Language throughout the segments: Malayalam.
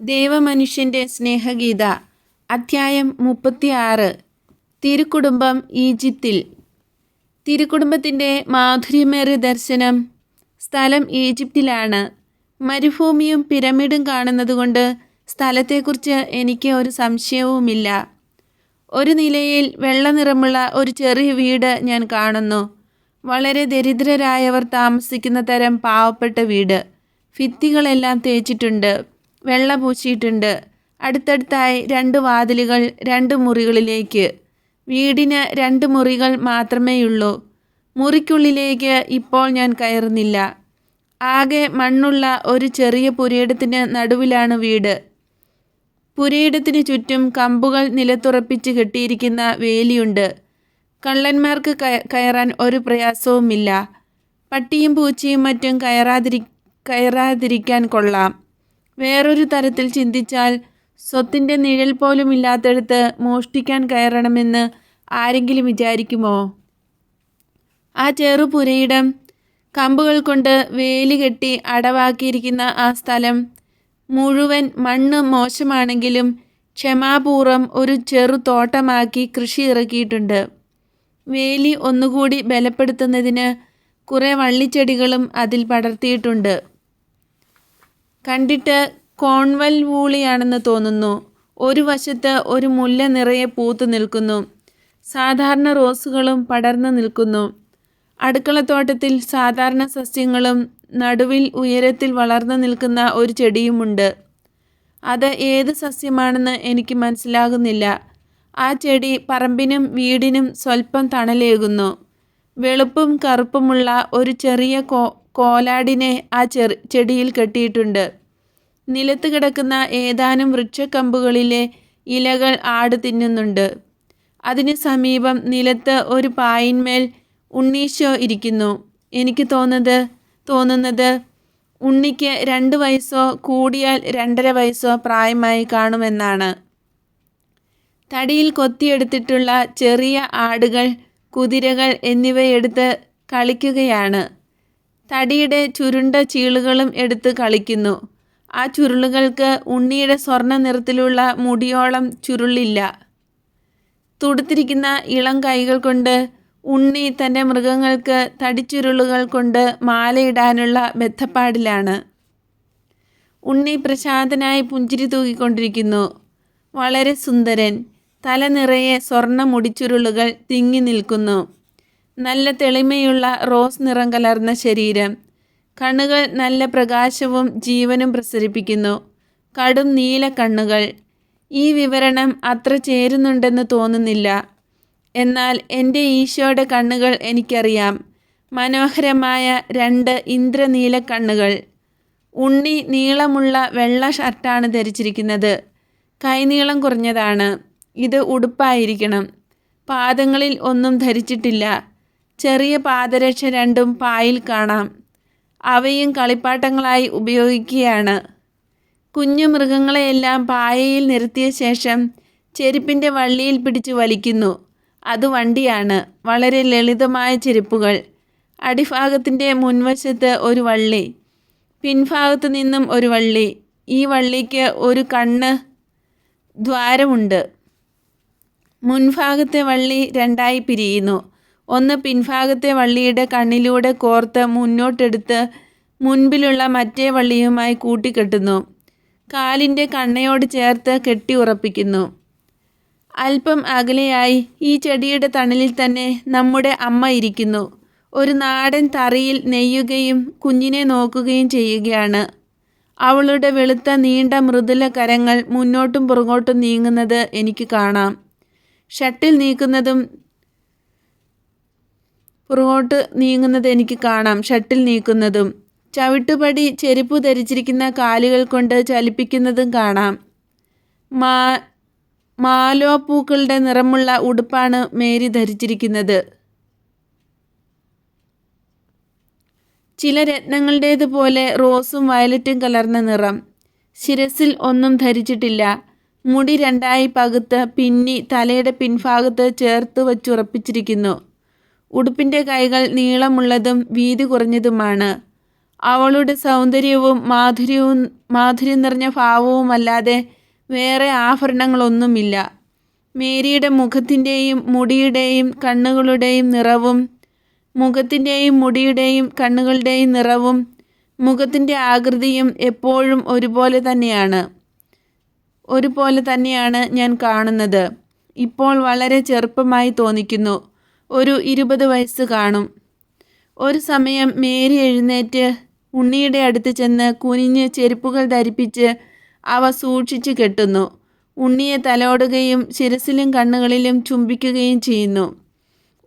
ദേവമനുഷ്യന്റെ സ്നേഹഗീത അധ്യായം മുപ്പത്തിയാറ്. തിരുക്കുടുംബം ഈജിപ്തിൽ. തിരുക്കുടുംബത്തിന്റെ മാധുര്യമേറിയ ദർശനം സ്ഥലം ഈജിപ്തിലാണ്. മരുഭൂമിയും പിരമിഡും കാണുന്നതുകൊണ്ട് സ്ഥലത്തെക്കുറിച്ച് എനിക്ക് ഒരു സംശയവുമില്ല. ഒരു നിലയിൽ വെള്ള നിറമുള്ള ഒരു ചെറിയ വീട് ഞാൻ കാണുന്നു. വളരെ ദരിദ്രരായവർ താമസിക്കുന്ന തരം പാവപ്പെട്ട വീട്. ഭിത്തികളെല്ലാം തേച്ചിട്ടുണ്ട്. വെള്ള പൂശിയിട്ടുണ്ട് അടുത്തടുത്തായി രണ്ട് വാതിലുകൾ രണ്ട് മുറികളിലേക്ക്. വീടിന് രണ്ട് മുറികൾ മാത്രമേയുള്ളൂ. മുറിക്കുള്ളിലേക്ക് ഇപ്പോൾ ഞാൻ കയറുന്നില്ല. ആകെ മണ്ണുള്ള ഒരു ചെറിയ പുരയിടത്തിന് നടുവിലാണ് വീട്. പുരയിടത്തിന് ചുറ്റും കമ്പുകൾ നിലത്തുറപ്പിച്ച് കെട്ടിയിരിക്കുന്ന വേലിയുണ്ട്. കള്ളന്മാർക്ക് കയറാൻ ഒരു പ്രയാസവുമില്ല. പട്ടിയും പൂച്ചയും മറ്റും കയറാതിരി കയറാതിരിക്കാൻ കൊള്ളാം. വേറൊരു തരത്തിൽ ചിന്തിച്ചാൽ സ്വത്തിന്റെ നിഴൽ പോലും ഇല്ലാത്തടത്ത് മോഷ്ടിക്കാൻ കയറണമെന്ന് ആരെങ്കിലും വിചാരിക്കുമോ? ആ ചെറുപുരയിടം കമ്പുകൾ കൊണ്ട് വേലി കെട്ടി അടവാക്കിയിരിക്കുന്ന ആ സ്ഥലം മുഴുവൻ മണ്ണ് മോശമാണെങ്കിലും ക്ഷമാപൂർവം ഒരു ചെറു തോട്ടമാക്കി കൃഷി ഇറക്കിയിട്ടുണ്ട്. വേലി ഒന്നുകൂടി ബലപ്പെടുത്തുന്നതിന് കുറേ വള്ളിച്ചെടികളും അതിൽ പടർത്തിയിട്ടുണ്ട്. കണ്ടിട്ട് കോൺവൽ വൂളിയാണെന്ന് തോന്നുന്നു. ഒരു വശത്ത് ഒരു മുല്ല നിറയെ പൂത്തു നിൽക്കുന്നു. സാധാരണ റോസുകളും പടർന്നു നിൽക്കുന്നു. അടുക്കളത്തോട്ടത്തിൽ സാധാരണ സസ്യങ്ങളും നടുവിൽ ഉയരത്തിൽ വളർന്നു നിൽക്കുന്ന ഒരു ചെടിയുമുണ്ട്. അത് ഏത് സസ്യമാണെന്ന് എനിക്ക് മനസ്സിലാകുന്നില്ല. ആ ചെടി പറമ്പിനും വീടിനും സ്വല്പം തണലേകുന്നു. വെളുപ്പും കറുപ്പുമുള്ള ഒരു ചെറിയ കോ കോലാടിനെ ആ ചെറി ചെടിയിൽ കെട്ടിയിട്ടുണ്ട്. നിലത്ത് കിടക്കുന്ന ഏതാനും വൃക്ഷക്കമ്പുകളിലെ ഇലകൾ ആട് തിന്നുന്നുണ്ട്. അതിന് സമീപം നിലത്ത് ഒരു പായിന്മേൽ ഉണ്ണീശോ ഇരിക്കുന്നു. എനിക്ക് തോന്നുന്നത് തോന്നുന്നത് ഉണ്ണിക്ക് രണ്ട് വയസ്സോ കൂടിയാൽ രണ്ടര വയസ്സോ പ്രായമായി കാണുമെന്നാണ്. തടിയിൽ കൊത്തിയെടുത്തിട്ടുള്ള ചെറിയ ആടുകൾ കുതിരകൾ എന്നിവയെടുത്ത് കളിക്കുകയാണ്. തടിയുടെ ചുരുണ്ട ചീളുകളും എടുത്ത് കളിക്കുന്നു. ആ ചുരുളുകൾക്ക് ഉണ്ണിയുടെ സ്വർണ നിറത്തിലുള്ള മുടിയോളം ചുരുളില്ല. തുടുത്തിരിക്കുന്ന ഇളം കൈകൾ കൊണ്ട് ഉണ്ണി തന്റെ മൃഗങ്ങൾക്ക് തടിച്ചുരുളുകൾ കൊണ്ട് മാലയിടാനുള്ള ബദ്ധപ്പാടിലാണ്. ഉണ്ണി പ്രശാന്തനായി പുഞ്ചിരി തൂക്കിക്കൊണ്ടിരിക്കുന്നു. വളരെ സുന്ദരൻ. തല നിറയെ സ്വർണ മുടിച്ചുരുളുകൾ തിങ്ങി നിൽക്കുന്നു. നല്ല തെളിമയുള്ള റോസ് നിറം കലർന്ന ശരീരം. കണ്ണുകൾ നല്ല പ്രകാശവും ജീവനും പ്രസരിപ്പിക്കുന്നു. കടും നീല കണ്ണുകൾ. ഈ വിവരണം അത്ര ചേരുന്നുണ്ടെന്ന് തോന്നുന്നില്ല. എന്നാൽ എന്റെ ഈശോയുടെ കണ്ണുകൾ എനിക്കറിയാം. മനോഹരമായ രണ്ട് ഇന്ദ്രനീല കണ്ണുകൾ. ഉണ്ണി നീളമുള്ള വെള്ള ഷർട്ടാണ് ധരിച്ചിരിക്കുന്നത്. കൈനീളം കുറഞ്ഞതാണ്. ഇത് ഉടുപ്പായിരിക്കണം. പാദങ്ങളിൽ ഒന്നും ധരിച്ചിട്ടില്ല. ചെറിയ പാദരക്ഷ രണ്ടും പായിൽ കാണാം. അവയും കളിപ്പാട്ടങ്ങളായി ഉപയോഗിക്കുകയാണ്. കുഞ്ഞു മൃഗങ്ങളെയെല്ലാം പായയിൽ നിർത്തിയ ശേഷം ചെരുപ്പിന്റെ വള്ളിയിൽ പിടിച്ച് വലിക്കുന്നു. അത് വണ്ടിയാണ്. വളരെ ലളിതമായ ചെരുപ്പുകൾ. അടിഭാഗത്തിന്റെ മുൻവശത്ത് ഒരു വള്ളി. പിൻഭാഗത്തു നിന്നും ഒരു വള്ളി. ഈ വള്ളിക്ക് ഒരു കണ്ണ് ദ്വാരമുണ്ട്. മുൻഭാഗത്തെ വള്ളി രണ്ടായി പിരിയുന്നു. ഒന്ന് പിൻഭാഗത്തെ വള്ളിയുടെ കണ്ണിലൂടെ കോർത്ത് മുന്നോട്ടെടുത്ത് മുൻപിലുള്ള മറ്റേ വള്ളിയുമായി കൂട്ടിക്കെട്ടുന്നു. കാലിന്റെ കണ്ണയോട് ചേർത്ത് കെട്ടി ഉറപ്പിക്കുന്നു. അല്പം അകലെയായി ഈ ചെടിയുടെ തണലിൽ തന്നെ നമ്മുടെ അമ്മ ഇരിക്കുന്നു. ഒരു നാടൻ തറിയിൽ നെയ്യുകയും കുഞ്ഞിനെ നോക്കുകയും ചെയ്യുകയാണ്. അവളുടെ വെളുത്ത നീണ്ട മൃദുല കരങ്ങൾ മുന്നോട്ടും പുറകോട്ടും നീങ്ങുന്നത് എനിക്ക് കാണാം. ഷട്ടിൽ നീക്കുന്നതും പുറകോട്ട് നീങ്ങുന്നത് എനിക്ക് കാണാം ഷട്ടിൽ നീക്കുന്നതും. ചവിട്ടുപടി ചെരുപ്പ് ധരിച്ചിരിക്കുന്ന കാലുകൾ കൊണ്ട് ചലിപ്പിക്കുന്നതും കാണാം. മാ മാലോ പൂക്കളുടെ നിറമുള്ള ഉടുപ്പാണ് മേരി ധരിച്ചിരിക്കുന്നത്. ചില രത്നങ്ങളുടേതുപോലെ റോസും വയലറ്റും കലർന്ന നിറം. ശിരസിൽ ഒന്നും ധരിച്ചിട്ടില്ല. മുടി രണ്ടായി പകുത്ത് പിന്നി തലയുടെ പിൻഭാഗത്ത് ചേർത്ത് വച്ചുറപ്പിച്ചിരിക്കുന്നു. ഉടുപ്പിന്റെ കൈകൾ നീളമുള്ളതും വീതി കുറഞ്ഞതുമാണ്. അവളുടെ സൗന്ദര്യവും മാധുര്യവും മാധുര്യം നിറഞ്ഞ ഭാവവുമല്ലാതെ വേറെ ആഭരണങ്ങളൊന്നുമില്ല. മേരിയുടെ മുഖത്തിന്റെയും മുടിയുടെയും കണ്ണുകളുടെയും നിറവും മുഖത്തിന്റെയും മുടിയുടെയും കണ്ണുകളുടെയും നിറവും മുഖത്തിന്റെ ആകൃതിയും എപ്പോഴും ഒരുപോലെ തന്നെയാണ്. ഒരുപോലെ തന്നെയാണ് ഞാൻ കാണുന്നത്. ഇപ്പോൾ വളരെ ചെറുപ്പമായി തോന്നിക്കുന്നു. ഒരു ഇരുപത് വയസ്സ് കാണും. ഒരു സമയം മേരി എഴുന്നേറ്റ് ഉണ്ണിയുടെ അടുത്ത് ചെന്ന് കുനിഞ്ഞ് ചെരുപ്പുകൾ ധരിപ്പിച്ച് അവ സൂക്ഷിച്ച് കെട്ടുന്നു. ഉണ്ണിയെ തലോടുകയും ശിരസിലും കണ്ണുകളിലും ചുംബിക്കുകയും ചെയ്യുന്നു.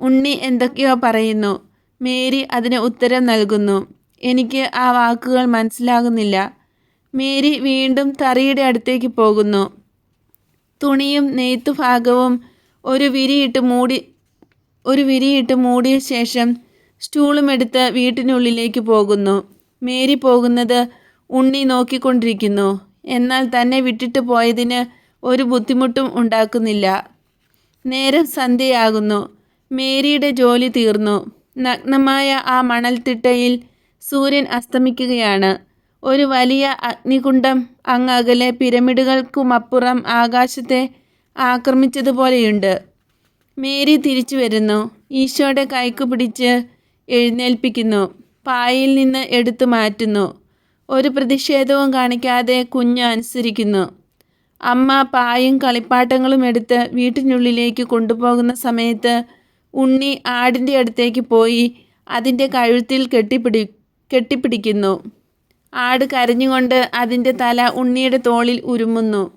ഉണ്ണി എന്തൊക്കെയോ പറയുന്നു. മേരി അതിന് ഉത്തരം നൽകുന്നു. എനിക്ക് ആ വാക്കുകൾ മനസ്സിലാകുന്നില്ല. മേരി വീണ്ടും തറിയുടെ അടുത്തേക്ക് പോകുന്നു. തുണിയും നെയ്ത്തു ഭാഗവും ഒരു വിരിയിട്ട് മൂടി ഒരു വിരിയിട്ട് മൂടിയ ശേഷം സ്റ്റൂളും എടുത്ത് വീട്ടിനുള്ളിലേക്ക് പോകുന്നു. മേരി പോകുന്നത് ഉണ്ണി നോക്കിക്കൊണ്ടിരിക്കുന്നു. എന്നാൽ തന്നെ വിട്ടിട്ട് പോയതിന് ഒരു ബുദ്ധിമുട്ടും ഉണ്ടാക്കുന്നില്ല. നേരം സന്ധ്യയാകുന്നു. മേരിയുടെ ജോലി തീർന്നു. നഗ്നമായ ആ മണൽത്തിട്ടയിൽ സൂര്യൻ അസ്തമിക്കുകയാണ്. ഒരു വലിയ അഗ്നികുണ്ഡം അങ്ങകലെ പിരമിഡുകൾക്കുമപ്പുറം ആകാശത്തെ ആക്രമിച്ചതുപോലെയുണ്ട്. മേരി തിരിച്ചു വരുന്നു. ഈശോയുടെ കൈക്ക് പിടിച്ച് എഴുന്നേൽപ്പിക്കുന്നു. പായിൽ നിന്ന് എടുത്തു മാറ്റുന്നു. ഒരു പ്രതിഷേധവും കാണിക്കാതെ കുഞ്ഞ് അനുസരിക്കുന്നു. അമ്മ പായും കളിപ്പാട്ടങ്ങളും എടുത്ത് വീട്ടിനുള്ളിലേക്ക് കൊണ്ടുപോകുന്ന സമയത്ത് ഉണ്ണി ആടിന്റെ അടുത്തേക്ക് പോയി അതിന്റെ കഴുത്തിൽ കെട്ടിപ്പിടി കെട്ടിപ്പിടിക്കുന്നു. ആട് കരഞ്ഞുകൊണ്ട് അതിന്റെ തല ഉണ്ണിയുടെ തോളിൽ ഉരുമുന്നു.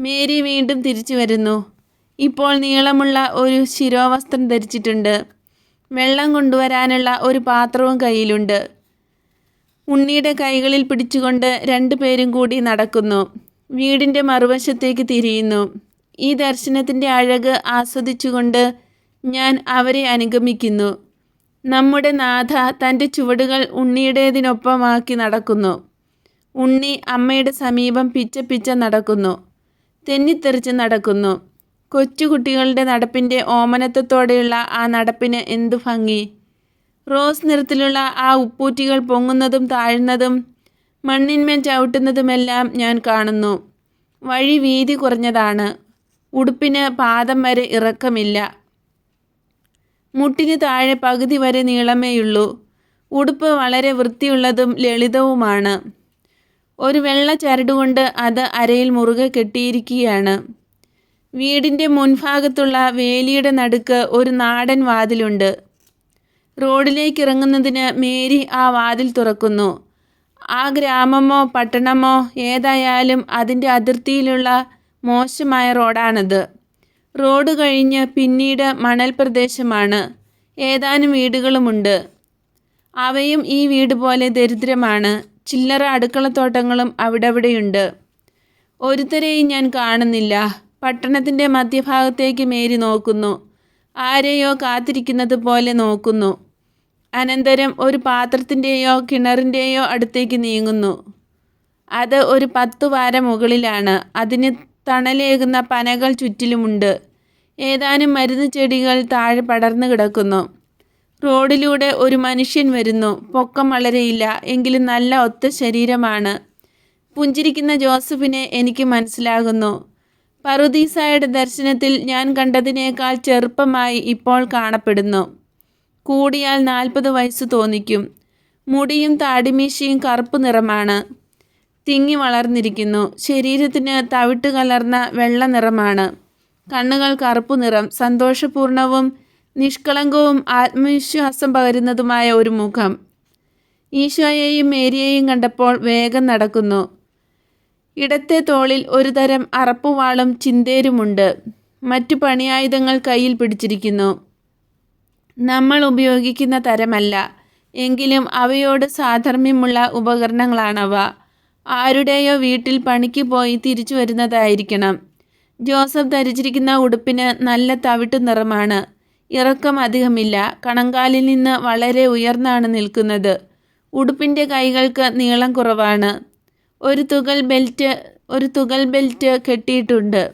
മേരി വീണ്ടും തിരിച്ചു വരുന്നു. ഇപ്പോൾ നീളമുള്ള ഒരു ശിരോവസ്ത്രം ധരിച്ചിട്ടുണ്ട്. വെള്ളം കൊണ്ടുവരാനുള്ള ഒരു പാത്രവും കയ്യിലുണ്ട്. ഉണ്ണിയുടെ കൈകളിൽ പിടിച്ചുകൊണ്ട് രണ്ടു പേരും കൂടി നടക്കുന്നു. വീടിന്റെ മറുവശത്തേക്ക് തിരിയുന്നു. ഈ ദർശനത്തിന്റെ അഴക് ആസ്വദിച്ചുകൊണ്ട് ഞാൻ അവരെ അനുഗമിക്കുന്നു. നമ്മുടെ നാഥ തന്റെ ചുവടുകൾ ഉണ്ണിയുടേതിനൊപ്പമാക്കി നടക്കുന്നു. ഉണ്ണി അമ്മയുടെ സമീപം പിച്ച പിച്ച നടക്കുന്നു. തെന്നിത്തെറിച്ച് നടക്കുന്നു. കൊച്ചുകുട്ടികളുടെ നടപ്പിന്റെ ഓമനത്വത്തോടെയുള്ള ആ നടപ്പിന് എന്തു ഭംഗി? റോസ് നിറത്തിലുള്ള ആ ഉപ്പൂറ്റികൾ പൊങ്ങുന്നതും താഴുന്നതും മണ്ണിന്മേൽ ചവിട്ടുന്നതുമെല്ലാം ഞാൻ കാണുന്നു. വഴി വീതി കുറഞ്ഞതാണ്. ഉടുപ്പിന് പാദം വരെ ഇറക്കമില്ല. മുട്ടിന് താഴെ പകുതി വരെ നീളമേയുള്ളൂ. ഉടുപ്പ് വളരെ വൃത്തിയുള്ളതും ലളിതവുമാണ്. ഒരു വെള്ള ചരടുകൊണ്ട് അത് അരയിൽ മുറുകെ കെട്ടിയിരിക്കുകയാണ്. വീടിന്റെ മുൻഭാഗത്തുള്ള വേലിയുടെ നടുക്ക് ഒരു നാടൻ വാതിലുണ്ട്. റോഡിലേക്ക് ഇറങ്ങുന്നതിന് മേരി ആ വാതിൽ തുറക്കുന്നു. ആ ഗ്രാമമോ പട്ടണമോ ഏതായാലും അതിന്റെ അതിർത്തിയിലുള്ള മോശമായ റോഡാണത്. റോഡ് കഴിഞ്ഞ് പിന്നീട് മണൽ പ്രദേശമാണ്. ഏതാനും വീടുകളുമുണ്ട്. അവയും ഈ വീട് പോലെ ദരിദ്രമാണ്. ചില്ലറ അടുക്കളത്തോട്ടങ്ങളും അവിടെവിടെയുണ്ട്. ഒരുത്തരെയും ഞാൻ കാണുന്നില്ല. പട്ടണത്തിന്റെ മധ്യഭാഗത്തേക്ക് മേരി നോക്കുന്നു. ആരെയോ കാത്തിരിക്കുന്നത് പോലെ നോക്കുന്നു. അനന്തരം ഒരു പാത്രത്തിന്റെയോ കിണറിന്റെയോ അടുത്തേക്ക് നീങ്ങുന്നു. അത് ഒരു പത്തു വാര മുകളിലാണ്. അതിന് തണലേകുന്ന പനകൾ ചുറ്റിലുമുണ്ട്. ഏതാനും മരുന്ന് ചെടികൾ താഴെ പടർന്നു കിടക്കുന്നു. റോഡിലൂടെ ഒരു മനുഷ്യൻ വരുന്നു. പൊക്കം വളരെയില്ല. എങ്കിലും നല്ല ഒത്ത ശരീരമാണ്. പുഞ്ചിരിക്കുന്ന ജോസഫിനെ എനിക്ക് മനസ്സിലാകുന്നു. പറുദീസായുടെ ദർശനത്തിൽ ഞാൻ കണ്ടതിനേക്കാൾ ചെറുപ്പമായി ഇപ്പോൾ കാണപ്പെടുന്നു. കൂടിയാൽ നാൽപ്പത് വയസ്സ് തോന്നിക്കും. മുടിയും താടിമീശയും കറുപ്പ് നിറമാണ്. തിങ്ങി വളർന്നിരിക്കുന്നു. ശരീരത്തിന് തവിട്ട് കലർന്ന വെള്ള നിറമാണ്. കണ്ണുകൾ കറുപ്പ് നിറം സന്തോഷപൂർണവും നിഷ്കളങ്കവും ആത്മവിശ്വാസം പകരുന്നതുമായ ഒരു മുഖം. ഈശോയെയും മേരിയെയും കണ്ടപ്പോൾ വേഗം നടക്കുന്നു. ഇടത്തെ തോളിൽ ഒരു തരം അറപ്പുവാളും ചിന്തേരുമുണ്ട്. മറ്റു പണിയായുധങ്ങൾ കയ്യിൽ പിടിച്ചിരിക്കുന്നു. നമ്മൾ ഉപയോഗിക്കുന്ന തരമല്ല. എങ്കിലും അവയോട് സാധർമ്മ്യമുള്ള ഉപകരണങ്ങളാണവ. ആരുടെയോ വീട്ടിൽ പണിക്ക് പോയി തിരിച്ചു വരുന്നതായിരിക്കണം. ജോസഫ് ധരിച്ചിരിക്കുന്ന ഉടുപ്പിന് നല്ല തവിട്ടു നിറമാണ്. ഇറക്കം അധികമില്ല. കണങ്കാലിൽ നിന്ന് വളരെ ഉയർന്നാണ് നിൽക്കുന്നത്. ഉടുപ്പിന്റെ കൈകൾക്ക് നീളം കുറവാണ്. ഒരു തുകൽ ബെൽറ്റ് ഒരു തുകൽ ബെൽറ്റ് കെട്ടിയിട്ടുണ്ട്.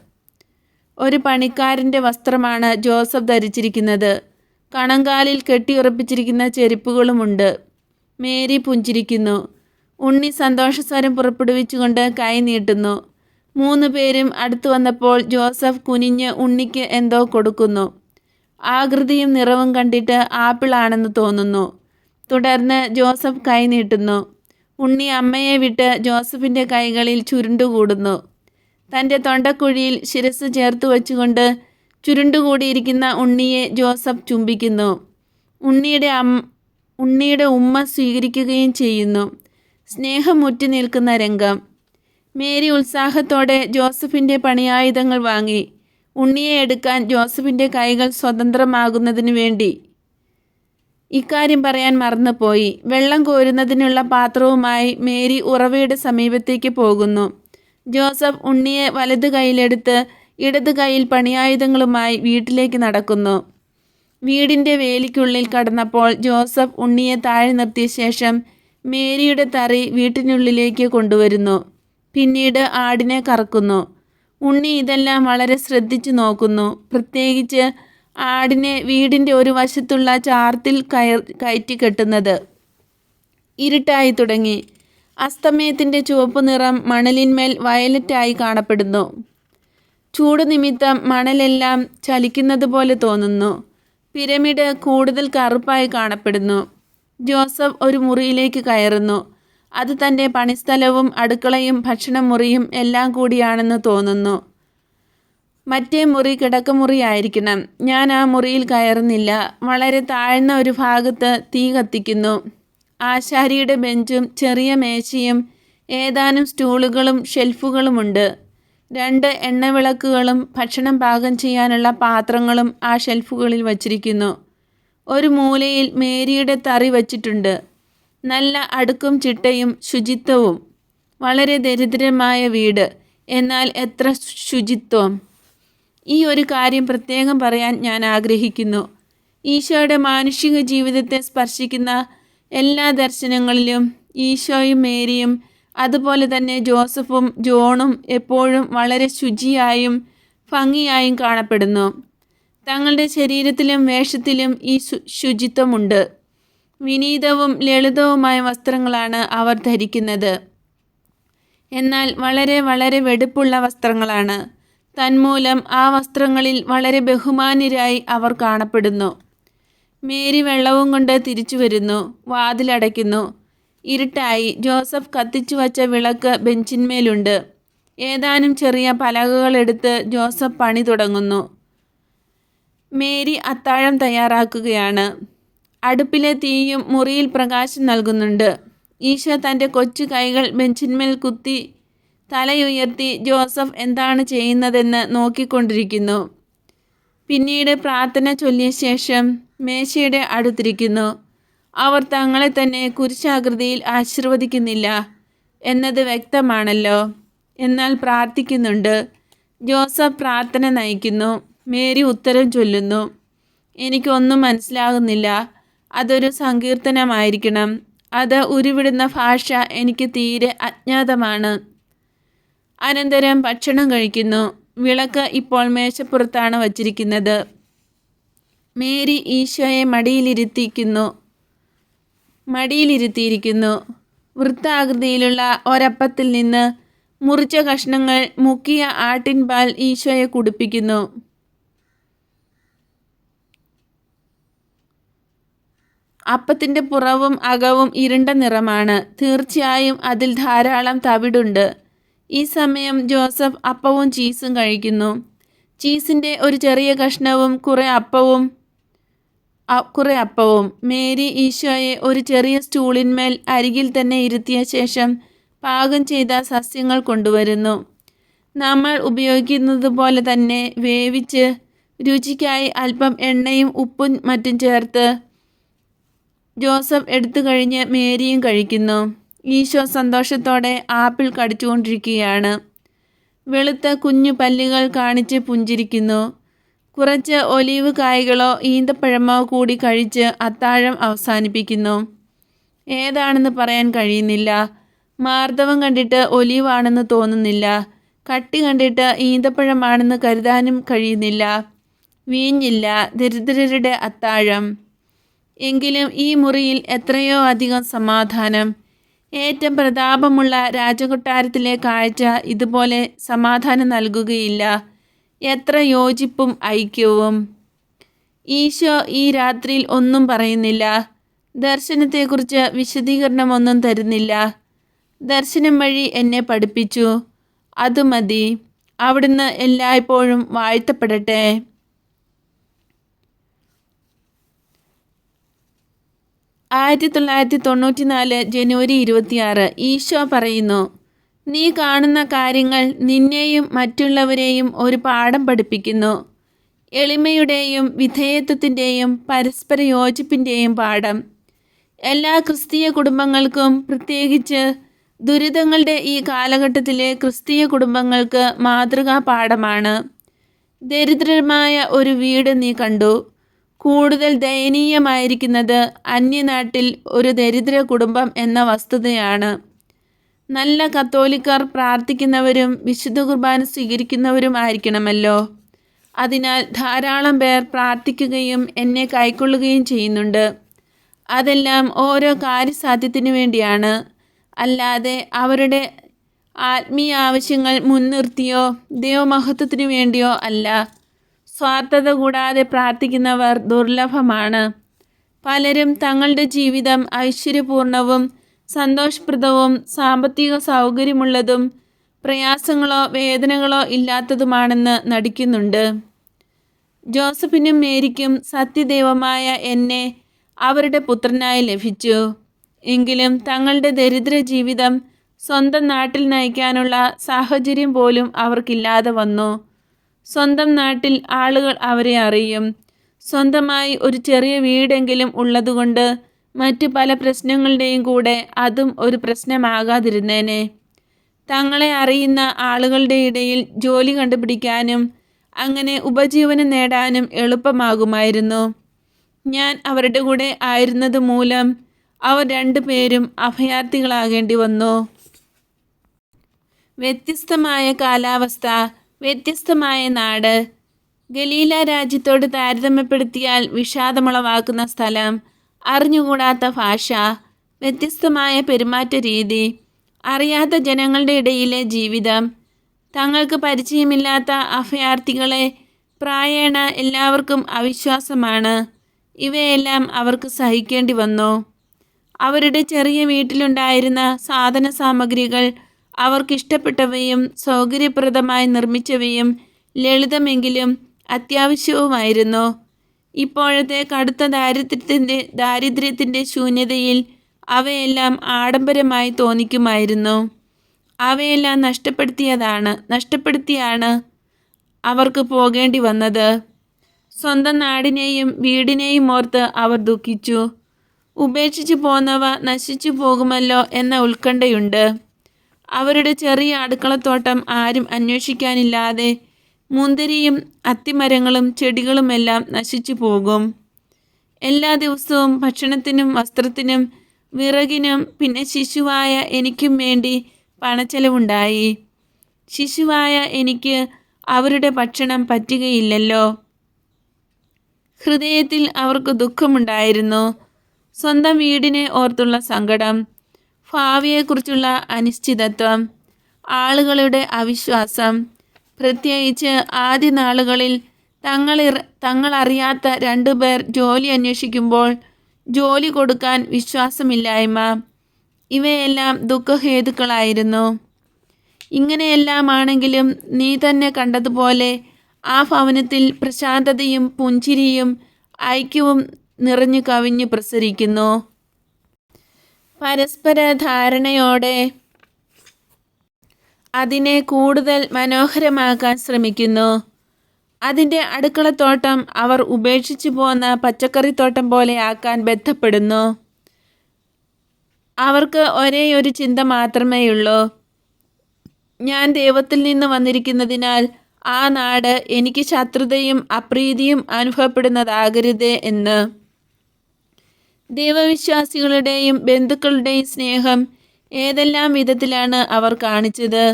ഒരു പണിക്കാരന്റെ വസ്ത്രമാണ് ജോസഫ് ധരിച്ചിരിക്കുന്നത്. കണങ്കാലിൽ കെട്ടിയുറപ്പിച്ചിരിക്കുന്ന ചെരുപ്പുകളുമുണ്ട്. മേരി പുഞ്ചിരിക്കുന്നു. ഉണ്ണി സന്തോഷസ്വരം പുറപ്പെടുവിച്ചുകൊണ്ട് കൈ നീട്ടുന്നു. മൂന്ന് പേരും അടുത്തു വന്നപ്പോൾ ജോസഫ് കുനിഞ്ഞ് ഉണ്ണിക്ക് എന്തോ കൊടുക്കുന്നു. ആകൃതിയും നിറവും കണ്ടിട്ട് ആപ്പിളാണെന്ന് തോന്നുന്നു. തുടർന്ന് ജോസഫ് കൈ നീട്ടുന്നു. ഉണ്ണി അമ്മയെ വിട്ട് ജോസഫിന്റെ കൈകളിൽ ചുരുണ്ടുകൂടുന്നു. തന്റെ തൊണ്ടക്കുഴിയിൽ ശിരസ് ചേർത്ത് വച്ചുകൊണ്ട് ചുരുണ്ടുകൂടിയിരിക്കുന്ന ഉണ്ണിയെ ജോസഫ് ചുംബിക്കുന്നു. ഉണ്ണിയുടെ അം ഉണ്ണിയുടെ ഉമ്മ സ്വീകരിക്കുകയും ചെയ്യുന്നു. സ്നേഹം മുറ്റി നിൽക്കുന്ന രംഗം. മേരി ഉത്സാഹത്തോടെ ജോസഫിന്റെ പണിയായുധങ്ങൾ വാങ്ങി. ഉണ്ണിയെ എടുക്കാൻ ജോസഫിന്റെ കൈകൾ സ്വതന്ത്രമാകുന്നതിന് വേണ്ടി ഇക്കാര്യം പറയാൻ മറന്നുപോയി. വെള്ളം കോരുന്നതിനുള്ള പാത്രവുമായി മേരി ഉറവയുടെ സമീപത്തേക്ക് പോകുന്നു. ജോസഫ് ഉണ്ണിയെ വലത് കൈയിലെടുത്ത് ഇടത് കൈയിൽ പണിയായുധങ്ങളുമായി വീട്ടിലേക്ക് നടക്കുന്നു. വീടിന്റെ വേലിക്കുള്ളിൽ കടന്നപ്പോൾ ജോസഫ് ഉണ്ണിയെ താഴെ നിർത്തിയ ശേഷം മേരിയുടെ തറി വീട്ടിനുള്ളിലേക്ക് കൊണ്ടുവരുന്നു. പിന്നീട് ആടിനെ കറക്കുന്നു. ഉണ്ണി ഇതെല്ലാം വളരെ ശ്രദ്ധിച്ചു നോക്കുന്നു. പ്രത്യേകിച്ച് ആടിനെ വീടിന്റെ ഒരു വശത്തുള്ള ചാർത്തിൽ കയർ കയറ്റി കെട്ടുന്നത്. ഇരുട്ടായി തുടങ്ങി. അസ്തമയത്തിന്റെ ചുവപ്പ് നിറം മണലിന്മേൽ വയലറ്റായി കാണപ്പെടുന്നു. ചൂട് നിമിത്തം മണലെല്ലാം ചലിക്കുന്നത് പോലെ തോന്നുന്നു. പിരമിഡ് കൂടുതൽ കറുപ്പായി കാണപ്പെടുന്നു. ജോസഫ് ഒരു മുറിയിലേക്ക് കയറുന്നു. അത് തന്റെ പണിസ്ഥലവും അടുക്കളയും ഭക്ഷണമുറിയും എല്ലാം കൂടിയാണെന്ന് തോന്നുന്നു. മറ്റേ മുറി കിടക്കമുറിയായിരിക്കണം. ഞാൻ ആ മുറിയിൽ കയറുന്നില്ല. വളരെ താഴ്ന്ന ഒരു ഭാഗത്ത് തീ കത്തിക്കുന്നു. ആശാരിയുടെ ബെഞ്ചും ചെറിയ മേശയും ഏതാനും സ്റ്റൂളുകളും ഷെൽഫുകളുമുണ്ട്. രണ്ട് എണ്ണവിളക്കുകളും ഭക്ഷണം പാകം ചെയ്യാനുള്ള പാത്രങ്ങളും ആ ഷെൽഫുകളിൽ വച്ചിരിക്കുന്നു. ഒരു മൂലയിൽ മേരിയുടെ തറി വച്ചിട്ടുണ്ട്. നല്ല അടുക്കും ചിട്ടയും ശുചിത്വവും. വളരെ ദരിദ്രമായ വീട്. എന്നാൽ എത്ര ശുചിത്വം? ഈ ഒരു കാര്യം പ്രത്യേകം പറയാൻ ഞാൻ ആഗ്രഹിക്കുന്നു. ഈശോയുടെ മാനുഷിക ജീവിതത്തെ സ്പർശിക്കുന്ന എല്ലാ ദർശനങ്ങളിലും ഈശോയും മേരിയും അതുപോലെ തന്നെ ജോസഫും ജോണും എപ്പോഴും വളരെ ശുചിയായും ഭംഗിയായും കാണപ്പെടുന്നു. തങ്ങളുടെ ശരീരത്തിലും വേഷത്തിലും ഈ ശുചിത്വമുണ്ട്. വിനീതവും ലളിതവുമായ വസ്ത്രങ്ങളാണ് അവർ ധരിക്കുന്നത്. എന്നാൽ വളരെ വളരെ വെടുപ്പുള്ള വസ്ത്രങ്ങളാണ്. തന്മൂലം ആ വസ്ത്രങ്ങളിൽ വളരെ ബഹുമാന്യരായി അവർ കാണപ്പെടുന്നു. മേരി വെള്ളവും കൊണ്ട് തിരിച്ചു വരുന്നു വാതിലടയ്ക്കുന്നു. ഇരുട്ടായി ജോസഫ് കത്തിച്ചു വച്ച വിളക്ക് ബെഞ്ചിന്മേലുണ്ട്. ഏതാനും ചെറിയ പലകകളെടുത്ത് ജോസഫ് പണി തുടങ്ങുന്നു. മേരി അത്താഴം തയ്യാറാക്കുകയാണ്. അടുപ്പിലെ തീയും മുറിയിൽ പ്രകാശം നൽകുന്നുണ്ട്. ഈശോ തന്റെ കൊച്ചു കൈകൾ ബെഞ്ചിന്മേൽ കുത്തി തലയുയർത്തി ജോസഫ് എന്താണ് ചെയ്യുന്നതെന്ന് നോക്കിക്കൊണ്ടിരിക്കുന്നു. പിന്നീട് പ്രാർത്ഥന ചൊല്ലിയ ശേഷം മേശയുടെ അടുത്തിരിക്കുന്നു. അവർ തങ്ങളെ തന്നെ കുരിശാകൃതിയിൽ ആശീർവദിക്കുന്നില്ല എന്നത് വ്യക്തമാണല്ലോ എന്നാൽ പ്രാർത്ഥിക്കുന്നുണ്ട്. ജോസഫ് പ്രാർത്ഥന നയിക്കുന്നു. മേരി ഉത്തരം ചൊല്ലുന്നു. എനിക്കൊന്നും മനസ്സിലാകുന്നില്ല. അതൊരു സങ്കീർത്തനമായിരിക്കണം. അത് ഉരുവിടുന്ന ഭാഷ എനിക്ക് തീരെ അജ്ഞാതമാണ്. അനന്തരം ഭക്ഷണം കഴിക്കുന്നു. വിളക്ക് ഇപ്പോൾ മേശപ്പുറത്താണ് വച്ചിരിക്കുന്നത്. മേരി ഈശോയെ മടിയിലിരുത്തിക്കുന്നു. മടിയിലിരുത്തിയിരിക്കുന്നു. വൃത്താകൃതിയിലുള്ള ഒരപ്പത്തിൽ നിന്ന് മുറിച്ച കഷ്ണങ്ങൾ മുക്കിയ ആട്ടിൻപാൽ ഈശോയെ കുടിപ്പിക്കുന്നു. അപ്പത്തിന്റെ പുറവും അകവും ഇരുണ്ട നിറമാണ്. തീർച്ചയായും അതിൽ ധാരാളം തവിടുണ്ട്. ഈ സമയം ജോസഫ് അപ്പവും ചീസും കഴിക്കുന്നു. ചീസിന്റെ ഒരു ചെറിയ കഷ്ണവും കുറേ അപ്പവും കുറേ അപ്പവും. മേരി ഈശോയെ ഒരു ചെറിയ സ്റ്റൂളിന്മേൽ അരികിൽ തന്നെ ഇരുത്തിയ ശേഷം പാകം ചെയ്ത സസ്യങ്ങൾ കൊണ്ടുവരുന്നു. നമ്മൾ ഉപയോഗിക്കുന്നത് പോലെ തന്നെ വേവിച്ച് രുചിക്കായി അല്പം എണ്ണയും ഉപ്പും മറ്റും ചേർത്ത് ജോസഫ് എടുത്തു കഴിഞ്ഞ് മേരിയും കഴിക്കുന്നു. ഈശോ സന്തോഷത്തോടെ ആപ്പിൾ കടിച്ചുകൊണ്ടിരിക്കുകയാണ്. വെളുത്ത കുഞ്ഞു പല്ലുകൾ കാണിച്ച് പുഞ്ചിരിക്കുന്നു. കുറച്ച് ഒലീവ് കായ്കളോ ഈന്തപ്പഴമോ കൂടി കഴിച്ച് അത്താഴം അവസാനിപ്പിക്കുന്നു. ഏതാണെന്ന് പറയാൻ കഴിയുന്നില്ല. മാർദ്ദവം കണ്ടിട്ട് ഒലീവാണെന്ന് തോന്നുന്നില്ല. കട്ടി കണ്ടിട്ട് ഈന്തപ്പഴമാണെന്ന് കരുതാനും കഴിയുന്നില്ല. വീഞ്ഞില്ല. ദരിദ്രരുടെ അത്താഴം. എങ്കിലും ഈ മുറിയിൽ എത്രയോ അധികം സമാധാനം. ഏറ്റവും പ്രതാപമുള്ള രാജകൊട്ടാരത്തിലെ കാഴ്ച ഇതുപോലെ സമാധാനം നൽകുകയില്ല. എത്ര യോജിപ്പും ഐക്യവും. ഈശോ ഈ രാത്രിയിൽ ഒന്നും പറയുന്നില്ല. ദർശനത്തെക്കുറിച്ച് വിശദീകരണമൊന്നും തരുന്നില്ല. ദർശനം വഴി എന്നെ പഠിപ്പിച്ചു. അത് മതി അവിടുന്ന് എല്ലായ്പ്പോഴും വാഴ്ത്തപ്പെടട്ടെ. ആയിരത്തി തൊള്ളായിരത്തി തൊണ്ണൂറ്റി നാല് ജനുവരി ഇരുപത്തിയാറ് ഈശോ പറയുന്നു നീ കാണുന്ന കാര്യങ്ങൾ നിന്നെയും മറ്റുള്ളവരെയും ഒരു പാഠം പഠിപ്പിക്കുന്നു. എളിമയുടെയും വിധേയത്വത്തിന്റെയും പരസ്പര യോജിപ്പിന്റെയും പാഠം. എല്ലാ ക്രിസ്തീയ കുടുംബങ്ങൾക്കും പ്രത്യേകിച്ച് ദുരിതങ്ങളുടെ ഈ കാലഘട്ടത്തിലെ ക്രിസ്തീയ കുടുംബങ്ങൾക്ക് മാതൃകാ പാഠമാണ്. ദരിദ്രമായ ഒരു വീട് നീ കണ്ടു. കൂടുതൽ ദയനീയമായിരിക്കുന്നത് അന്യനാട്ടിൽ ഒരു ദരിദ്ര കുടുംബം എന്ന വസ്തുതയാണ്. നല്ല കത്തോലിക്കർ പ്രാർത്ഥിക്കുന്നവരും വിശുദ്ധ കുർബാന സ്വീകരിക്കുന്നവരും ആയിരിക്കണമല്ലോ. അതിനാൽ ധാരാളം പേർ പ്രാർത്ഥിക്കുകയും എന്നെ കൈക്കൊള്ളുകയും ചെയ്യുന്നുണ്ട്. അതെല്ലാം ഓരോ കാര്യസാധ്യത്തിനു വേണ്ടിയാണ്. അല്ലാതെ അവരുടെ ആത്മീയ ആവശ്യങ്ങൾ മുൻനിർത്തിയോ ദൈവമഹത്വത്തിനു വേണ്ടിയോ അല്ല. സ്വാർത്ഥത കൂടാതെ പ്രാർത്ഥിക്കുന്നവർ ദുർലഭമാണ്. പലരും തങ്ങളുടെ ജീവിതം ഐശ്വര്യപൂർണവും സന്തോഷപ്രദവും സാമ്പത്തിക സൗകര്യമുള്ളതും പ്രയാസങ്ങളോ വേദനകളോ ഇല്ലാത്തതുമാണെന്ന് നടിക്കുന്നുണ്ട്. ജോസഫിനും മേരിക്കും സത്യദൈവമായ എന്നെ അവരുടെ പുത്രനായി ലഭിച്ചു. എങ്കിലും തങ്ങളുടെ ദരിദ്ര ജീവിതം സ്വന്തം നാട്ടിൽ നയിക്കാനുള്ള സാഹചര്യം പോലും അവർക്കില്ലാതെ വന്നു. സ്വന്തം നാട്ടിൽ ആളുകൾ അവരെ അറിയും. സ്വന്തമായി ഒരു ചെറിയ വീടെങ്കിലും ഉള്ളതുകൊണ്ട് മറ്റു പല പ്രശ്നങ്ങളുടെയും കൂടെ അതും ഒരു പ്രശ്നമാകാതിരുന്നേനെ. തങ്ങളെ അറിയുന്ന ആളുകളുടെ ഇടയിൽ ജോലി കണ്ടുപിടിക്കാനും അങ്ങനെ ഉപജീവനം നേടാനും എളുപ്പമാകുമായിരുന്നു. ഞാൻ അവരുടെ കൂടെ ആയിരുന്നത് മൂലം അവർ രണ്ടുപേരും അഭയാർത്ഥികളാകേണ്ടി വന്നു. വ്യത്യസ്തമായ കാലാവസ്ഥ വ്യത്യസ്തമായ നാട്. ഗലീല രാജ്യത്തോട് താരതമ്യപ്പെടുത്തിയാൽ വിഷാദമുളവാക്കുന്ന സ്ഥലം അറിഞ്ഞുകൂടാത്ത ഭാഷ വ്യത്യസ്തമായ പെരുമാറ്റ രീതി അറിയാത്ത ജനങ്ങളുടെ ഇടയിലെ ജീവിതം തങ്ങൾക്ക് പരിചയമില്ലാത്ത അഭയാർത്ഥികളെ പ്രായേണ എല്ലാവർക്കും അവിശ്വാസമാണ്. ഇവയെല്ലാം അവർക്ക് സഹിക്കേണ്ടി വന്നു. അവരുടെ ചെറിയ വീട്ടിലുണ്ടായിരുന്ന സാധന സാമഗ്രികൾ അവർക്കിഷ്ടപ്പെട്ടവയും സൗകര്യപ്രദമായി നിർമ്മിച്ചവയും ലളിതമെങ്കിലും അത്യാവശ്യവുമായിരുന്നു. ഇപ്പോഴത്തെ കടുത്ത ദാരിദ്ര്യത്തിന്റെ ദാരിദ്ര്യത്തിന്റെ ശൂന്യതയിൽ അവയെല്ലാം ആഡംബരമായി തോന്നിക്കുമായിരുന്നു. അവയെല്ലാം നഷ്ടപ്പെടുത്തിയതാണ് നഷ്ടപ്പെടുത്തിയാണ് അവർക്ക് പോകേണ്ടി വന്നത്. സ്വന്തം നാടിനെയും വീടിനെയും ഓർത്ത് അവർ ദുഃഖിച്ചു. ഉപേക്ഷിച്ചു പോന്നവ നശിച്ചു പോകുമല്ലോ എന്ന ഉത്കണ്ഠയുണ്ട്. അവരുടെ ചെറിയ അടുക്കളത്തോട്ടം ആരും അന്വേഷിക്കാനില്ലാതെ മുന്തിരിയും അത്തിമരങ്ങളും ചെടികളുമെല്ലാം നശിച്ചു പോകും. എല്ലാ ദിവസവും ഭക്ഷണത്തിനും വസ്ത്രത്തിനും വിറകിനും പിന്നെ ശിശുവായ എനിക്കും വേണ്ടി പണച്ചെലവുണ്ടായി. ശിശുവായ എനിക്ക് അവരുടെ ഭക്ഷണം പറ്റുകയില്ലല്ലോ. ഹൃദയത്തിൽ അവർക്ക് ദുഃഖമുണ്ടായിരുന്നു. സ്വന്തം വീടിനെ ഓർത്തുള്ള സങ്കടം ഭാവിയെക്കുറിച്ചുള്ള അനിശ്ചിതത്വം ആളുകളുടെ അവിശ്വാസം പ്രത്യേകിച്ച് ആദ്യ നാളുകളിൽ തങ്ങൾ തങ്ങളറിയാത്ത രണ്ടുപേർ ജോലി അന്വേഷിക്കുമ്പോൾ ജോലി കൊടുക്കാൻ വിശ്വാസമില്ലായ്മ ഇവയെല്ലാം ദുഃഖഹേതുക്കളായിരുന്നു. ഇങ്ങനെയെല്ലാമാണെങ്കിലും നീ തന്നെ കണ്ടതുപോലെ ആ ഭവനത്തിൽ പ്രശാന്തതയും പുഞ്ചിരിയും ഐക്യവും നിറഞ്ഞു കവിഞ്ഞു പ്രസരിക്കുന്നു. പരസ്പര ധാരണയോടെ അതിനെ കൂടുതൽ മനോഹരമാക്കാൻ ശ്രമിക്കുന്നു. അതിന്റെ അടുക്കളത്തോട്ടം അവർ ഉപേക്ഷിച്ചു പോന്ന പച്ചക്കറിത്തോട്ടം പോലെ പോലെയാക്കാൻ ബന്ധപ്പെടുന്നു. അവർക്ക് ഒരേ ഒരു ചിന്ത മാത്രമേയുള്ളൂ. ഞാൻ ദൈവത്തിൽ നിന്ന് വന്നിരിക്കുന്നതിനാൽ ആ നാട് എനിക്ക് ശത്രുതയും അപ്രീതിയും അനുഭവപ്പെടുന്നതാകരുത് എന്ന്. ദൈവവിശ്വാസികളുടെയും ബന്ധുക്കളുടെയും സ്നേഹം ഏതെല്ലാം വിധത്തിലാണ് അവർ കാണിച്ചത്?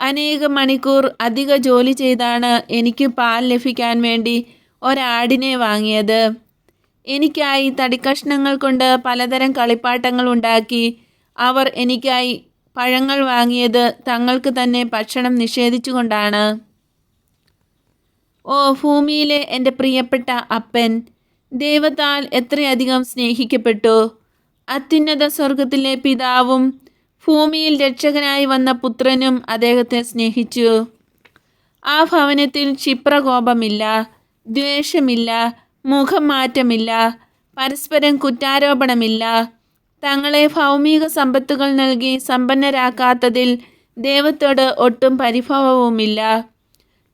അനേക മണിക്കൂർ അധിക ജോലി ചെയ്താണ് എനിക്ക് പാൽ ലഭിക്കാൻ വേണ്ടി ഒരാടിനെ വാങ്ങിയത്. എനിക്കായി തടിക്കഷ്ണങ്ങൾ കൊണ്ട് പലതരം കളിപ്പാട്ടങ്ങൾ ഉണ്ടാക്കി അവർ എനിക്കായി പഴങ്ങൾ വാങ്ങിയത് തങ്ങൾക്ക് തന്നെ ഭക്ഷണം നിഷേധിച്ചുകൊണ്ടാണ്. ഓ ഭൂമിയിലെ എന്റെ പ്രിയപ്പെട്ട അപ്പൻ ദൈവത്താൽ എത്രയധികം സ്നേഹിക്കപ്പെട്ടു. അത്യുന്നത സ്വർഗത്തിലെ പിതാവും ഭൂമിയിൽ രക്ഷകനായി വന്ന പുത്രനും അദ്ദേഹത്തെ സ്നേഹിച്ചു. ആ ഭവനത്തിൽ ക്ഷിപ്രകോപമില്ല ദ്വേഷമില്ല മുഖം മാറ്റമില്ല പരസ്പരം കുറ്റാരോപണമില്ല. തങ്ങളെ ഭൗമിക സമ്പത്തുകൾ നൽകി സമ്പന്നരാക്കാത്തതിൽ ദൈവത്തോട് ഒട്ടും പരിഭവവുമില്ല.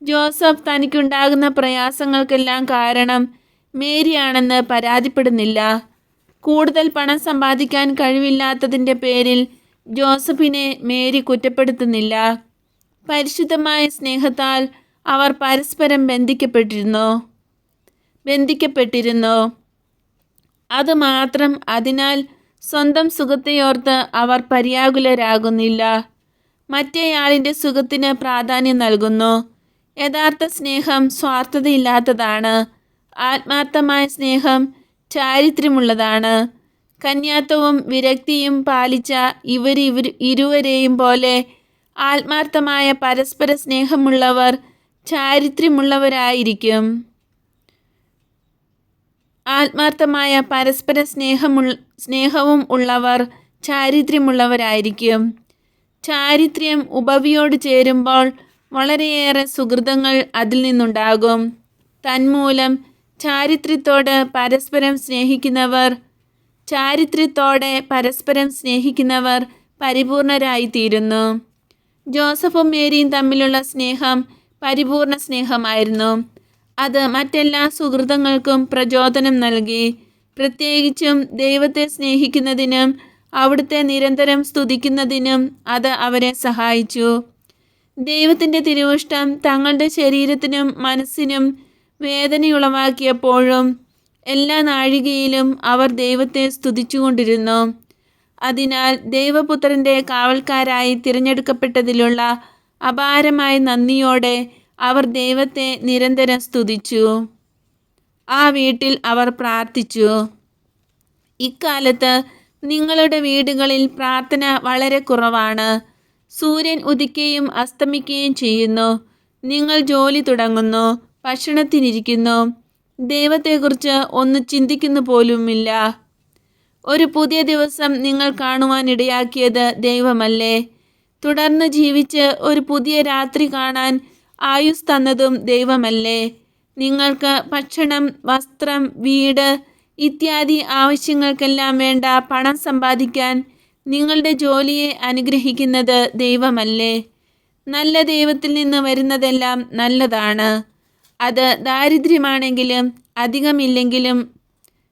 ജോസഫ് തനിക്കുണ്ടാകുന്ന പ്രയാസങ്ങൾക്കെല്ലാം കാരണം മേരിയാണെന്ന് പരാതിപ്പെടുന്നില്ല. കൂടുതൽ പണം സമ്പാദിക്കാൻ കഴിവില്ലാത്തതിന്റെ പേരിൽ ജോസഫിനെ മേരി കുറ്റപ്പെടുത്തുന്നില്ല. പരിശുദ്ധമായ സ്നേഹത്താൽ അവർ പരസ്പരം ബന്ധിക്കപ്പെട്ടിരുന്നു. ബന്ധിക്കപ്പെട്ടിരുന്നു. അതുമാത്രം അതിനാൽ സ്വന്തം സുഖത്തെയോർത്ത് അവർ പര്യാകുലരാകുന്നില്ല. മറ്റേയാളിന്റെ സുഖത്തിന് പ്രാധാന്യം നൽകുന്നു. യഥാർത്ഥ സ്നേഹം സ്വാർത്ഥതയില്ലാത്തതാണ്. ആത്മാർത്ഥമായ സ്നേഹം ചാരിത്രമുള്ളതാണ് കന്യാത്വവും വിരക്തിയും പാലിച്ച ഇവർ ഇരുവരെയും പോലെ ആത്മാർത്ഥമായ പരസ്പര സ്നേഹമുള്ളവർ ചാരിത്രമുള്ളവരായിരിക്കും ആത്മാർത്ഥമായ പരസ്പര സ്നേഹമുള്ള സ്നേഹവും ഉള്ളവർ ചാരിത്ര്യമുള്ളവരായിരിക്കും. ചാരിത്ര്യം ഉപവിയോട് ചേരുമ്പോൾ വളരെയേറെ സുഹൃതങ്ങൾ അതിൽ നിന്നുണ്ടാകും. തന്മൂലം ചാരിത്ര്യത്തോട് പരസ്പരം സ്നേഹിക്കുന്നവർ ചാരിത്രത്തോടെ പരസ്പരം സ്നേഹിക്കുന്നവർ പരിപൂർണരായിത്തീരുന്നു. ജോസഫും മേരിയും തമ്മിലുള്ള സ്നേഹം പരിപൂർണ സ്നേഹമായിരുന്നു. അത് മറ്റെല്ലാ സുഹൃതങ്ങൾക്കും പ്രചോദനം നൽകി. പ്രത്യേകിച്ചും ദൈവത്തെ സ്നേഹിക്കുന്നതിനും അവിടുത്തെ നിരന്തരം സ്തുതിക്കുന്നതിനും അത് അവരെ സഹായിച്ചു. ദൈവത്തിന്റെ തിരുവിഷ്ടം തങ്ങളുടെ ശരീരത്തിനും മനസ്സിനും വേദനയുളവാക്കിയപ്പോഴും എല്ലാ നാഴികയിലും അവർ ദൈവത്തെ സ്തുതിച്ചുകൊണ്ടിരുന്നു. അതിനാൽ ദൈവപുത്രന്റെ കാവൽക്കാരായി തിരഞ്ഞെടുക്കപ്പെട്ടതിലുള്ള അപാരമായ നന്ദിയോടെ അവർ ദൈവത്തെ നിരന്തരം സ്തുതിച്ചു. ആ വീട്ടിൽ അവർ പ്രാർത്ഥിച്ചു. ഇക്കാലത്ത് നിങ്ങളുടെ വീടുകളിൽ പ്രാർത്ഥന വളരെ കുറവാണ്. സൂര്യൻ ഉദിക്കുകയും അസ്തമിക്കുകയും ചെയ്യുന്നു. നിങ്ങൾ ജോലി തുടങ്ങുന്നു. ഭക്ഷണത്തിനിരിക്കുന്നു. ദൈവത്തെക്കുറിച്ച് ഒന്ന് ചിന്തിക്കുന്നു പോലുമില്ല. ഒരു പുതിയ ദിവസം നിങ്ങൾ കാണുവാനിടയാക്കിയത് ദൈവമല്ലേ? തുടർന്ന് ജീവിച്ച് ഒരു പുതിയ രാത്രി കാണാൻ ആയുസ് തന്നതും ദൈവമല്ലേ? നിങ്ങൾക്ക് ഭക്ഷണം വസ്ത്രം വീട് ഇത്യാദി ആവശ്യങ്ങൾക്കെല്ലാം വേണ്ട പണം സമ്പാദിക്കാൻ നിങ്ങളുടെ ജോലിയെ അനുഗ്രഹിക്കുന്നത് ദൈവമല്ലേ? നല്ല ദൈവത്തിൽ നിന്ന് വരുന്നതെല്ലാം നല്ലതാണ്. അത് ദാരിദ്ര്യമാണെങ്കിലും അധികമില്ലെങ്കിലും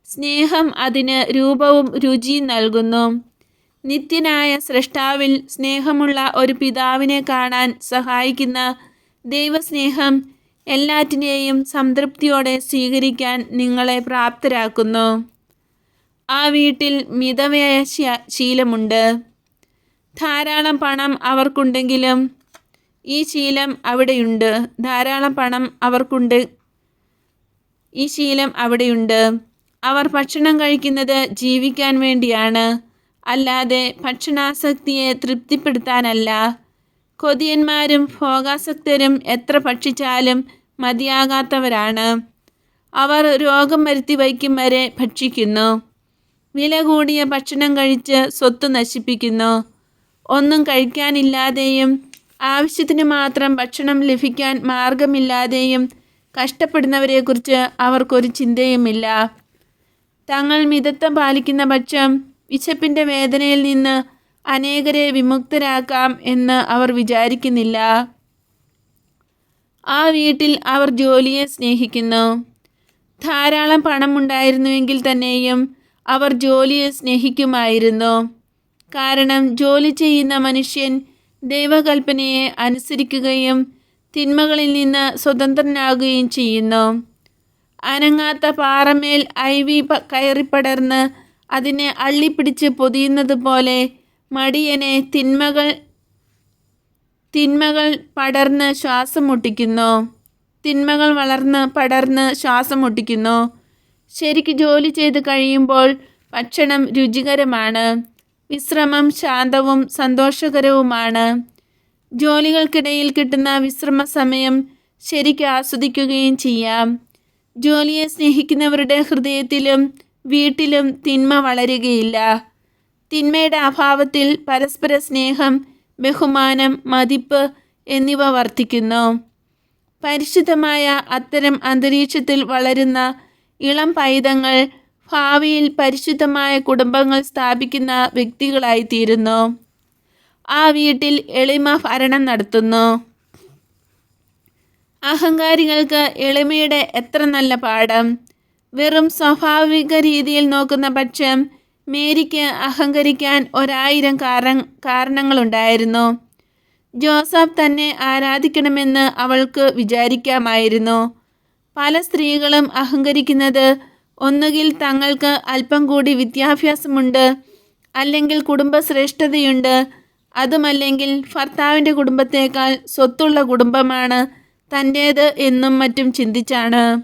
സ്നേഹം അതിന് രൂപവും രുചിയും നൽകുന്നു. നിത്യനായ സൃഷ്ടാവിൽ സ്നേഹമുള്ള ഒരു പിതാവിനെ കാണാൻ സഹായിക്കുന്ന ദൈവസ്നേഹം എല്ലാറ്റിനെയും സംതൃപ്തിയോടെ സ്വീകരിക്കാൻ നിങ്ങളെ പ്രാപ്തരാക്കുന്നു. ആ വീട്ടിൽ മിതവ്യയ ശീലമുണ്ട്. ധാരാളം പണം അവർക്കുണ്ടെങ്കിലും ഈ ശീലം അവിടെയുണ്ട്. ധാരാളം പണം അവർക്കുണ്ട്. ഈ ശീലം അവിടെയുണ്ട്. അവർ ഭക്ഷണം കഴിക്കുന്നത് ജീവിക്കാൻ വേണ്ടിയാണ്. അല്ലാതെ ഭക്ഷണാസക്തിയെ തൃപ്തിപ്പെടുത്താനല്ല. കൊതിയന്മാരും ഭോഗാസക്തരും എത്ര ഭക്ഷിച്ചാലും മതിയാകാത്തവരാണ്. അവർ രോഗം വരുത്തി വയ്ക്കും വരെ ഭക്ഷിക്കുന്നു. വില കൂടിയ ഭക്ഷണം കഴിച്ച് സ്വത്ത് നശിപ്പിക്കുന്നു. ഒന്നും കഴിക്കാനില്ലാതെയും ആവശ്യത്തിന് മാത്രം ഭക്ഷണം ലഭിക്കാൻ മാർഗമില്ലാതെയും കഷ്ടപ്പെടുന്നവരെക്കുറിച്ച് അവർക്കൊരു ചിന്തയുമില്ല. തങ്ങൾ മിതത്വം പാലിക്കുന്ന പക്ഷം വിശപ്പിന്റെ വേദനയിൽ നിന്ന് അനേകരെ വിമുക്തരാക്കാം എന്ന് അവർ വിചാരിക്കുന്നില്ല. ആ വീട്ടിൽ അവർ ജോലിയെ സ്നേഹിക്കുന്നു. ധാരാളം പണമുണ്ടായിരുന്നുവെങ്കിൽ തന്നെയും അവർ ജോലിയെ സ്നേഹിക്കുമായിരുന്നു. കാരണം ജോലി ചെയ്യുന്ന മനുഷ്യൻ ദൈവകൽപ്പനയെ അനുസരിക്കുകയും തിന്മകളിൽ നിന്ന് സ്വതന്ത്രനാകുകയും ചെയ്യുന്നു. അനങ്ങാത്ത പാറമേൽ ഐവി കയറിപ്പടർന്ന് അതിനെ അള്ളിപ്പിടിച്ച് പൊതിയുന്നത് പോലെ മടിയനെ തിന്മകൾ തിന്മകൾ പടർന്ന് ശ്വാസം മുട്ടിക്കുന്നു. തിന്മകൾ വളർന്ന് പടർന്ന് ശ്വാസം മുട്ടിക്കുന്നു. ശരിക്ക് ജോലി ചെയ്ത് കഴിയുമ്പോൾ ഭക്ഷണം രുചികരമാണ്. വിശ്രമം ശാന്തവും സന്തോഷകരവുമാണ്. ജോലികൾക്കിടയിൽ കിട്ടുന്ന വിശ്രമ സമയം ശരിക്കും ആസ്വദിക്കുകയും ചെയ്യാം. ജോലിയെ സ്നേഹിക്കുന്നവരുടെ ഹൃദയത്തിലും വീട്ടിലും തിന്മ വളരുകയില്ല. തിന്മയുടെ അഭാവത്തിൽ പരസ്പര സ്നേഹം ബഹുമാനം മതിപ്പ് എന്നിവ വർദ്ധിക്കുന്നു. പരിശുദ്ധമായ അത്തരം അന്തരീക്ഷത്തിൽ വളരുന്ന ഇളം പൈതങ്ങൾ ഭാവിയിൽ പരിശുദ്ധമായ കുടുംബങ്ങൾ സ്ഥാപിക്കുന്ന വ്യക്തികളായി തീരുന്നു ആ വീട്ടിൽ എളിമ ഭരണം നടത്തുന്നു. അഹങ്കാരികൾക്ക് എളിമയുടെ എത്ര നല്ല പാഠം. വെറും സ്വാഭാവിക രീതിയിൽ നോക്കുന്ന പക്ഷം മേരിക്ക് അഹങ്കരിക്കാൻ ഒരായിരം കാര കാരണങ്ങളുണ്ടായിരുന്നു. ജോസഫ് തന്നെ ആരാധിക്കണമെന്ന് അവൾക്ക് വിചാരിക്കാമായിരുന്നു. പല സ്ത്രീകളും അഹങ്കരിക്കുന്നത് ഒന്നുകിൽ തങ്ങൾക്ക് അല്പം കൂടി വിദ്യാഭ്യാസമുണ്ട് അല്ലെങ്കിൽ കുടുംബശ്രേഷ്ഠതയുണ്ട്. അതുമല്ലെങ്കിൽ ഭർത്താവിന്റെ കുടുംബത്തേക്കാൾ സ്വത്തുള്ള കുടുംബമാണ് തന്റേത് എന്നും മറ്റും ചിന്തിച്ചാണ്.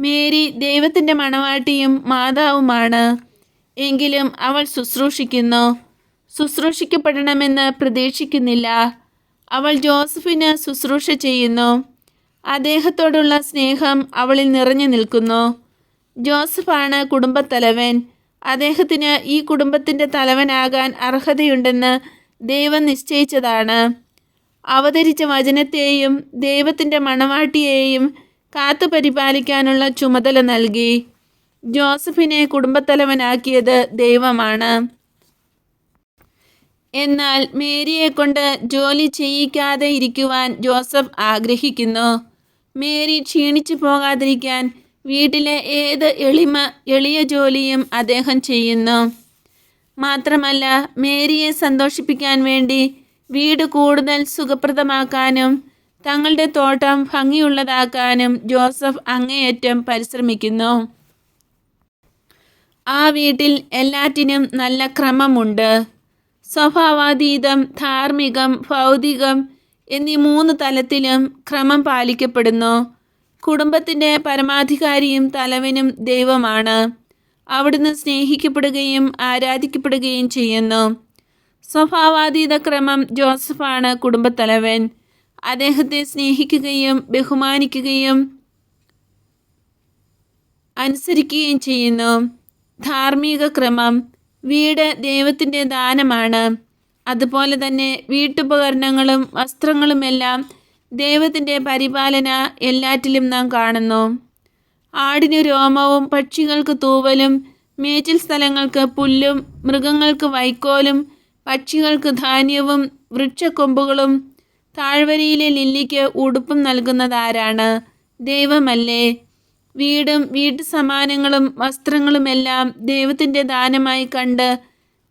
മേരി ദൈവത്തിന്റെ മണവാട്ടിയും മാതാവുമാണ്. എങ്കിലും അവൾ ശുശ്രൂഷിക്കുന്നു. ശുശ്രൂഷിക്കപ്പെടണമെന്ന് പ്രതീക്ഷിക്കുന്നില്ല. അവൾ ജോസഫിന് ശുശ്രൂഷ ചെയ്യുന്നു. അദ്ദേഹത്തോടുള്ള സ്നേഹം അവളിൽ നിറഞ്ഞു നിൽക്കുന്നു. ജോസഫാണ് കുടുംബത്തലവൻ. അദ്ദേഹത്തിന് ഈ കുടുംബത്തിന്റെ തലവനാകാൻ അർഹതയുണ്ടെന്ന് ദൈവം നിശ്ചയിച്ചതാണ്. അവതരിച്ച വചനത്തെയും ദൈവത്തിന്റെ മണവാട്ടിയെയും കാത്തു പരിപാലിക്കാനുള്ള ചുമതല നൽകി. ജോസഫിനെ കുടുംബത്തലവനാക്കിയത് ദൈവമാണ്. എന്നാൽ മേരിയെ കൊണ്ട് ജോലി ചെയ്യിക്കാതെ ഇരിക്കുവാൻ ജോസഫ് ആഗ്രഹിക്കുന്നു. മേരി ക്ഷീണിച്ചു പോകാതിരിക്കാൻ വീട്ടിലെ ഏത് എളിമ എളിയ ജോലിയും അദ്ദേഹം ചെയ്യുന്നു. മാത്രമല്ല മേരിയെ സന്തോഷിപ്പിക്കാൻ വേണ്ടി വീട് കൂടുതൽ സുഖപ്രദമാക്കാനും തങ്ങളുടെ തോട്ടം ഭംഗിയുള്ളതാക്കാനും ജോസഫ് അങ്ങേയറ്റം പരിശ്രമിക്കുന്നു. ആ വീട്ടിൽ എല്ലാറ്റിനും നല്ല ക്രമമുണ്ട്. സ്വഭാവാതീതം ധാർമ്മികം ഭൗതികം എന്നീ മൂന്ന് തലത്തിലും ക്രമം പാലിക്കപ്പെടുന്നു. കുടുംബത്തിന്റെ പരമാധികാരിയും തലവനും ദൈവമാണ്. അവിടുന്ന് സ്നേഹിക്കപ്പെടുകയും ആരാധിക്കപ്പെടുകയും ചെയ്യുന്നു. സ്വഭാവാതീത ക്രമം ജോസഫാണ് കുടുംബത്തലവൻ. അദ്ദേഹത്തെ സ്നേഹിക്കുകയും ബഹുമാനിക്കുകയും അനുസരിക്കുകയും ചെയ്യുന്നു. ധാർമ്മിക ക്രമം വീട് ദൈവത്തിന്റെ ദാനമാണ്. അതുപോലെ തന്നെ വീട്ടുപകരണങ്ങളും വസ്ത്രങ്ങളുമെല്ലാം ദൈവത്തിന്റെ പരിപാലന എല്ലാറ്റിലും നാം കാണുന്നു. ആടിന് രോമവും പക്ഷികൾക്ക് തൂവലും മേച്ചിൽ സ്ഥലങ്ങൾക്ക് പുല്ലും മൃഗങ്ങൾക്ക് വൈക്കോലും പക്ഷികൾക്ക് ധാന്യവും വൃക്ഷക്കൊമ്പുകളും താഴ്വരയിലെ ലില്ലിക്ക് ഉടുപ്പും നൽകുന്നതാരാണ്? ദൈവമല്ലേ? വീടും വീട്ടു സമാനങ്ങളും വസ്ത്രങ്ങളുമെല്ലാം ദൈവത്തിന്റെ ദാനമായി കണ്ട്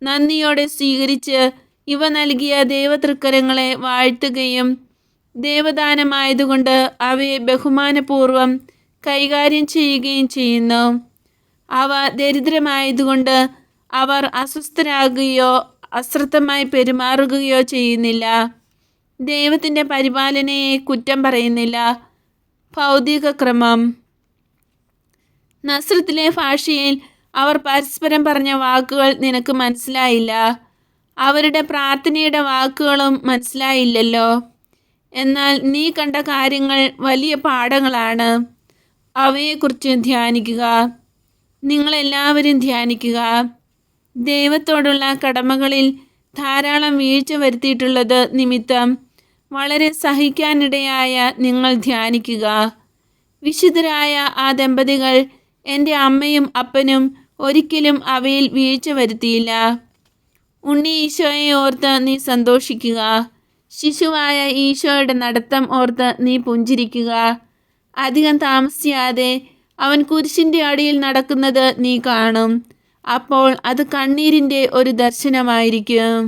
നന്ദിയോടെ സ്വീകരിച്ച് ഇവ നൽകിയ ദൈവതൃക്കരങ്ങളെ വാഴ്ത്തുകയും ദേവദാനമായതുകൊണ്ട് അവയെ ബഹുമാനപൂർവം കൈകാര്യം ചെയ്യുകയും ചെയ്യുന്നു. അവ ദരിദ്രമായതുകൊണ്ട് അവർ അസ്വസ്ഥരാകുകയോ അശ്രദ്ധമായി പെരുമാറുകയോ ചെയ്യുന്നില്ല. ദൈവത്തിന്റെ പരിപാലനയെ കുറ്റം പറയുന്നില്ല. ഭൗതിക ക്രമം നസ്രത്തിലെ ഭാഷയിൽ അവർ പരസ്പരം പറഞ്ഞ വാക്കുകൾ നിനക്ക് മനസ്സിലായില്ല. അവരുടെ പ്രാർത്ഥനയുടെ വാക്കുകളും മനസ്സിലായില്ലല്ലോ. എന്നാൽ നീ കണ്ട കാര്യങ്ങൾ വലിയ പാഠങ്ങളാണ്. അവയെക്കുറിച്ച് ധ്യാനിക്കുക. നിങ്ങളെല്ലാവരും ധ്യാനിക്കുക. ദൈവത്തോടുള്ള കടമകളിൽ ധാരാളം വീഴ്ച വരുത്തിയിട്ടുള്ളത് നിമിത്തം വളരെ സഹിക്കാനിടയായ നിങ്ങൾ ധ്യാനിക്കുക. വിശുദ്ധരായ ആ ദമ്പതികൾ എന്റെ അമ്മയും അപ്പനും ഒരിക്കലും അവയിൽ വീഴ്ച വരുത്തിയില്ല. ഉണ്ണി ഈശോയെ ഓർത്ത് നീ സന്തോഷിക്കുക. ശിശുവായ ഈശോയുടെ നടത്തം ഓർത്ത് നീ പുഞ്ചിരിക്കുക. അധികം താമസിയാതെ അവൻ കുരിശിന്റെ അടിയിൽ നടക്കുന്നത് നീ കാണും. അപ്പോൾ അത് കണ്ണീരിന്റെ ഒരു ദർശനമായിരിക്കും.